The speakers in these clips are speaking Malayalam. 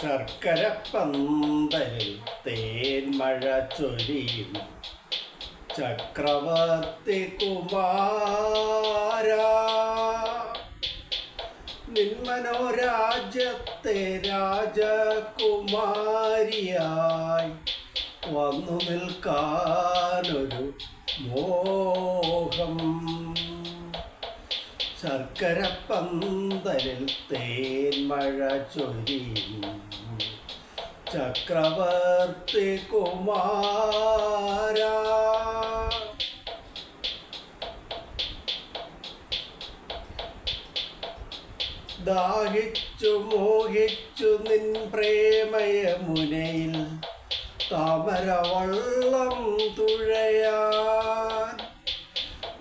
ശർക്കര പന്തലിൽ തേൻമഴ ചൊരിയുന്നു ചക്രവർത്തി കുമാര നിന്മനോരാജ്യത്തെ രാജകുമാരിയായി വന്നു നിൽക്കാനൊരു മോഹം ശർക്കര പന്തലിൽ തേൻ മഴ ചൊരിയും ചക്രവർത്തി കുമാര ദാഹിച്ചു മോഹിച്ചു നിൻ പ്രേമയ മുനയിൽ താമരവള്ളം തുഴയ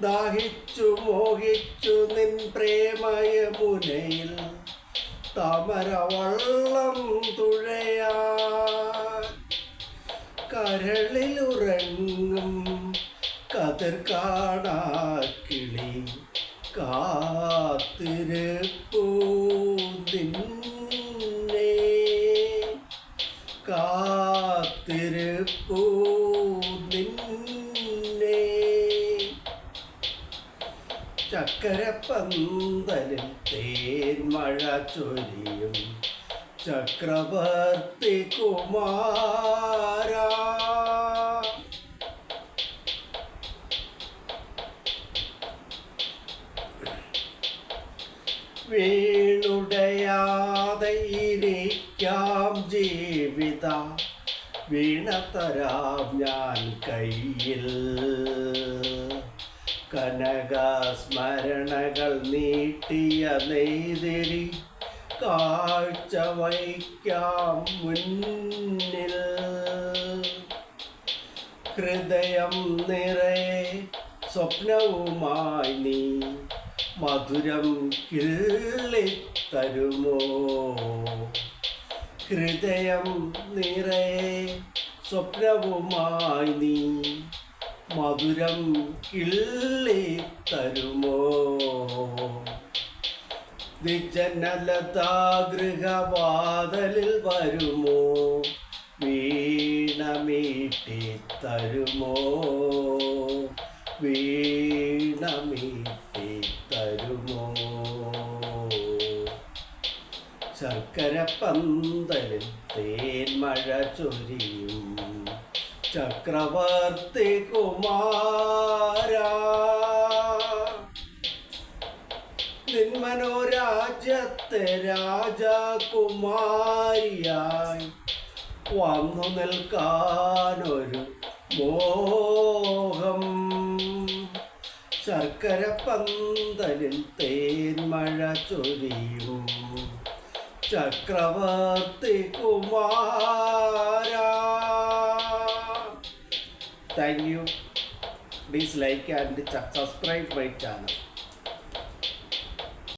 ദാഹിച്ചു മോഹിച്ചു നിൻ പ്രേമയ പ്രേമയമുനയിൽ താമരവള്ളം തുഴയാ കരളിലുറങ്ങും കതിർ കാണാക്കിളി കാത്തിരപ്പൂ നിന്നെ ചക്കരപ്പന്തലിൽ തേന്മഴ ചൊരിയും ചക്രവർത്തി കുമാര വീണുടയാതെയിരിക്കാം ജീവിത തരാം ഞാൻ കയ്യിൽ കനകസ്മരണകൾ നീട്ടിയ നെയ്തിരി കാഴ്ച വയ്ക്കാം മുന്നിൽ ഹൃദയം നിറയെ സ്വപ്നവുമായി നീ മധുരം കിള്ളിത്തരുമോ ഹൃദയം നിറയെ സ്വപ്നവുമായി നീ മധുരം കിള്ളി തരുമോ വിജനലതാഗൃഹവാതലിൽ വരുമോ വീണമീട്ടി തരുമോ വീണമീട്ടി തരുമോ ശർക്കര പന്തലിൽ തേൻ മഴ ചൊരിയും ചക്രവർത്തി കുമാര നിന്മനോ രാജ്യത്തെ രാജകുമാരിയായി വന്നു നിൽക്കാനൊരു മോഹം ശർക്കര പന്തലിൽ തേന്മഴ ചൊരിയും ചക്രവർത്തി കുമാരാ Thank you. Please like and subscribe my channel.